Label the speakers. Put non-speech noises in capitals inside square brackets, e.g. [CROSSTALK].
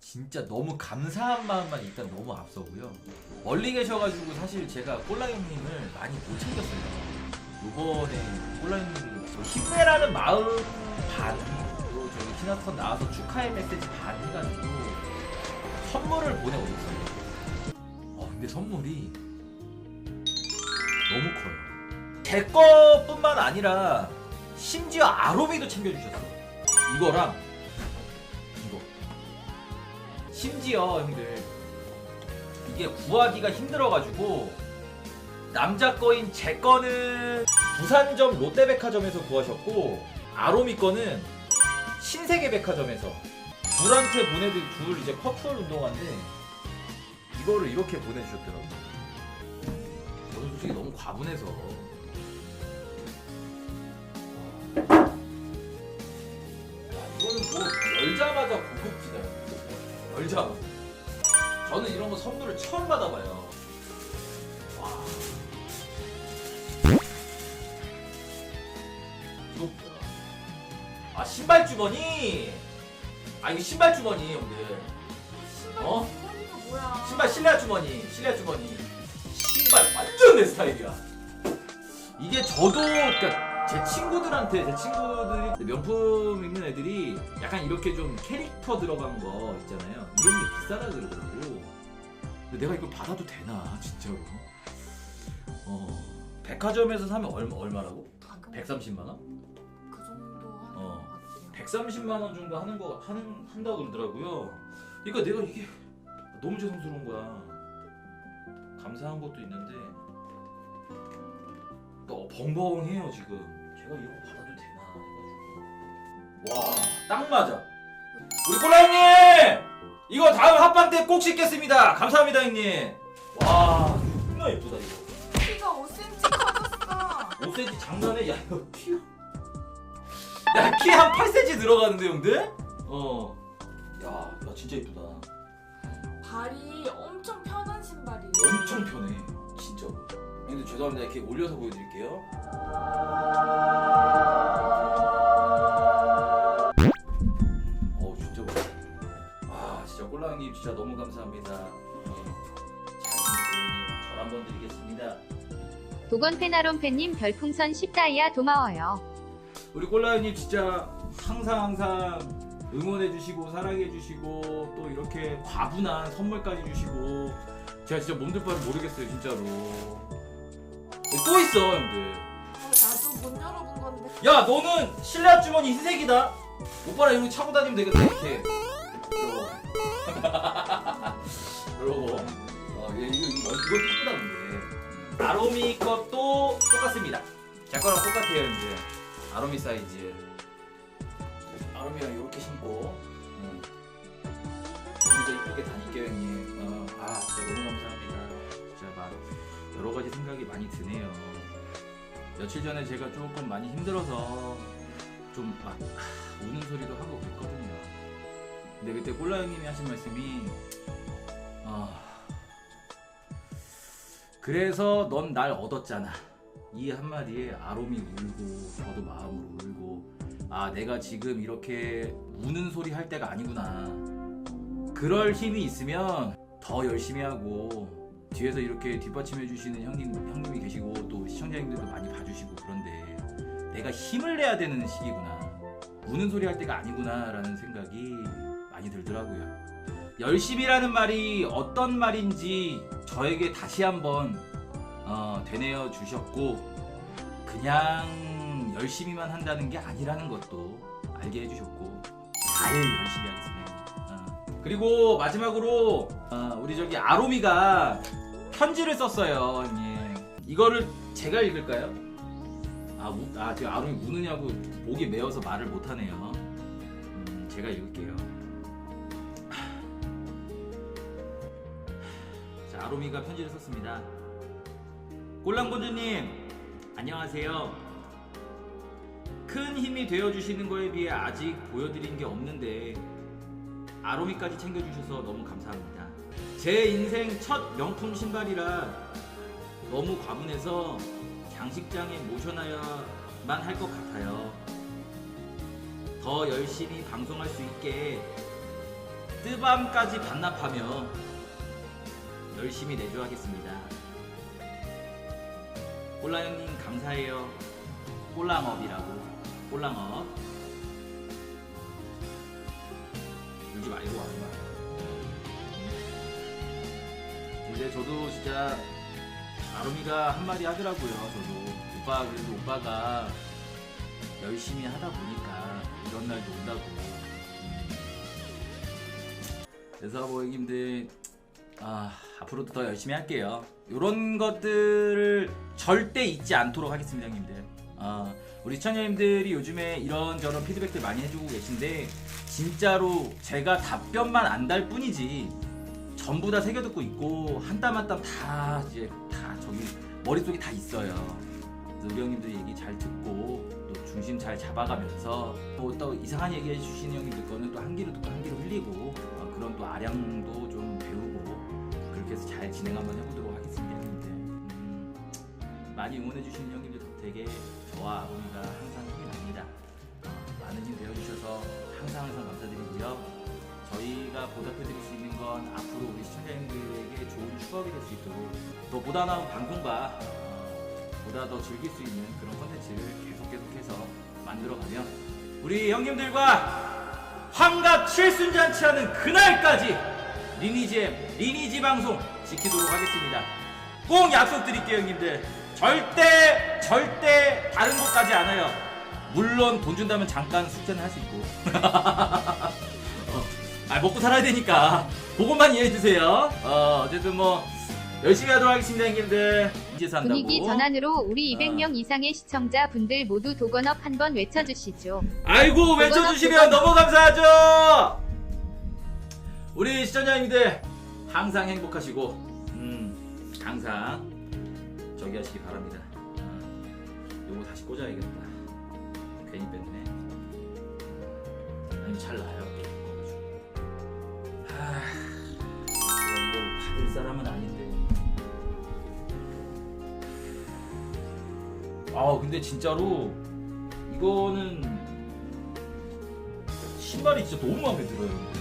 Speaker 1: 진짜 너무 감사한 마음만 일단 너무 앞서고요. 멀리 계셔가지고 사실 제가 꼴라 형님을 많이 못 챙겼어요. 요번에 꼴라 형님이 저 힘내라는 마음 반, 또 저기 키나턴 나와서 축하의 메시지 반 해가지고 선물을 보내오셨어요. 어, 근데 선물이 너무 커요. 제 거뿐만 아니라 심지어 아로미도 챙겨주셨어. 이거랑 이거. 심지어 형들 이게 구하기가 힘들어가지고 남자 거인 제 거는 부산점 롯데백화점에서 구하셨고 아로미 거는 신세계백화점에서 둘한테 보내드 둘 이제 커플 운동화인데 이거를 이렇게 보내주셨더라고요. 저는 솔직히 너무 과분해서 야, 이거는 뭐 열자마자 고급지다. 열자마자. 저는 이런 거 선물을 처음 받아봐요. 와. 이거 뭐야? 아 신발 주머니. 아 이거 신발 주머니 형들. 어?
Speaker 2: 뭐야?
Speaker 1: 신발 실내 주머니, 실내 주머니. 신발 완전 내 스타일이야. 이게 저도 그러니까 제 친구들한테 제 친구들이 명품 입는 애들이 약간 이렇게 좀 캐릭터 들어간 거 있잖아요. 이런 게 비싸다 그러더라고. 근데 내가 이걸 받아도 되나 진짜로? 어 백화점에서 사면 얼마 얼마라고?
Speaker 2: 가끔
Speaker 1: 130만 원?
Speaker 2: 그 정도 하는
Speaker 1: 어.
Speaker 2: 것 같아요.
Speaker 1: 130만 원 정도 하는 거 하는 한다 그러더라고요. 그러니까 내가 이게 너무 죄송스러운 거야. 감사한 것도 있는데 또 벙벙해요 지금. 제가 이런 거 받아도 되나 해가지고. 와, 딱 맞아. 우리 꼴라 형님, 이거 다음 합방 때 꼭 씻겠습니다. 감사합니다 형님. 와, 존나 예쁘다 이거.
Speaker 2: 키가 5cm 커졌어.
Speaker 1: 5cm 장난해? 야 이거 키. 야키 한 8cm 들어가는데 형들? 어. 야, 야 진짜 이쁘다.
Speaker 2: 발이 엄청 편한 신발이에요.
Speaker 1: 엄청 편해. 진짜. 근데 죄송합니다. 이렇게 올려서 보여드릴게요. 어우 진짜 멋있다. 아 진짜 꼴랑님 진짜 너무 감사합니다. 잘생긴 절한번 드리겠습니다.
Speaker 3: 도건 페나론 팬님 별풍선 10다이아 고마워요.
Speaker 1: 우리 꼴라님 진짜 항상 항상 응원해 주시고 사랑해 주시고 또 이렇게 과분한 선물까지 주시고. 제가 진짜 몸둘 바를 모르겠어요 진짜로. 또 있어 형들.
Speaker 2: 어, 나도 못 열어본 건데.
Speaker 1: 야 너는 실내 주머니 흰색이다. 오빠랑 이런 거 차고 다니면 되겠다 이렇게. 이러고. [LAUGHS] 이러고. 어, 얘 이거 이거 이거 이쁘다 근데. 아로미 것도 똑같습니다. 제 거랑 똑같아요 이제. 아로미 사이즈 아로미랑 이렇게 신고. 응. 진짜 이쁘게 다닐게요 형님 어, 아 진짜 너무 감사합니다. 진짜 막 여러 가지 생각이 많이 드네요. 며칠 전에 제가 조금 많이 힘들어서 좀 막 우는 소리도 하고 그랬거든요. 근데 그때 꼴라 형님이 하신 말씀이 아 그래서 넌 날 얻었잖아. 이 한마디에 아롬이 울고 저도 마음으로 울고 아 내가 지금 이렇게 우는 소리 할 때가 아니구나 그럴 힘이 있으면 더 열심히 하고 뒤에서 이렇게 뒷받침해 주시는 형님 형님이 계시고 또 시청자님들도 많이 봐주시고 그런데 내가 힘을 내야 되는 시기구나 우는 소리 할 때가 아니구나라는 생각이 많이 들더라고요. 열심이라는 말이 어떤 말인지 저에게 다시 한번 어, 되뇌어 주셨고 그냥 열심히만 한다는 게 아니라는 것도 알게 해주셨고 잘 열심히 하겠습니다. 어. 그리고 마지막으로 어, 우리 저기 아로미가 편지를 썼어요, 형님. 이거를 제가 읽을까요? 아, 우, 아, 제가 아롬이 우느냐고 목이 메어서 말을 못하네요. 음, 제가 읽을게요. 자, 아로미가 편지를 썼습니다. 꼴랑본주님, 안녕하세요. 큰 힘이 되어주시는 거에 비해 아직 보여드린 게 없는데, 아로미까지 챙겨주셔서 너무 감사합니다. 제 인생 첫 명품 신발이라 너무 과분해서 장식장에 모셔놔야만 할 것 같아요. 더 열심히 방송할 수 있게 뜨밤까지 반납하며 열심히 내조하겠습니다. 꼴라 형님 감사해요. 꼴랑업이라고. 꼴랑업. 울지 말고 마. 근데 저도 진짜 아롬이가 한마디 하더라고요. 저도 오빠 그래도 오빠가 열심히 하다 보니까 이런 날도 온다고. 그래서 뭐 형님들 아 앞으로도 더 열심히 할게요. 이런 것들을 절대 잊지 않도록 하겠습니다, 형님들. 아 우리 시청자님들이 요즘에 이런 저런 피드백들 많이 해주고 계신데 진짜로 제가 답변만 안 달 뿐이지 전부 다 새겨 듣고 있고 한 땀 한 땀 다 이제 다 저기 머릿속에 다 있어요. 우리 형님들 얘기 잘 듣고 또 중심 잘 잡아가면서 뭐또 이상한 얘기 해주시는 형님들 거는 또 한 귀로 듣고 한 귀로 흘리고 어, 그런 또 아량도 좀 배우고 그렇게 해서 잘 진행 한번 해보도록 많이 응원해주시는 형님들 덕택에 저와 아버지가 항상 힘이 납니다. 어, 많은 힘 되어주셔서 항상 항상 감사드리고요. 저희가 보답해드릴 수 있는 건 앞으로 우리 시청자님들에게 좋은 추억이 될 수 있도록 더 보다 나은 방송과 어, 보다 더 즐길 수 있는 그런 컨텐츠를 계속 계속해서 만들어가면 우리 형님들과 환갑 칠순잔치하는 그날까지 리니지엠 리니지 방송 지키도록 하겠습니다. 꼭 약속드릴게요 형님들 절대 절대 다른 곳 가지 않아요. 물론 돈 준다면 잠깐 숙제는 할 수 있고 [LAUGHS] 어, 아 먹고 살아야 되니까 그것만 이해해 주세요. 어 어쨌든 뭐 열심히 하도록 하겠습니다, 형님들. 이제 산다고.
Speaker 3: 분위기 전환으로 우리
Speaker 1: 어.
Speaker 3: 200명 이상의 시청자 분들 모두 도건업 한번 외쳐주시죠.
Speaker 1: 아이고 외쳐주시면 너무 감사하죠. 우리 시청자님들 항상 행복하시고 음 항상 저기 하시기 바랍니다. 아, 요거 다시 꽂아야겠다. 괜히 뺐네. 아니 잘 나요. 하, 제가 이걸 받을 사람은 아닌데. 아 근데 진짜로 이거는 신발이 진짜 너무 마음에 들어요.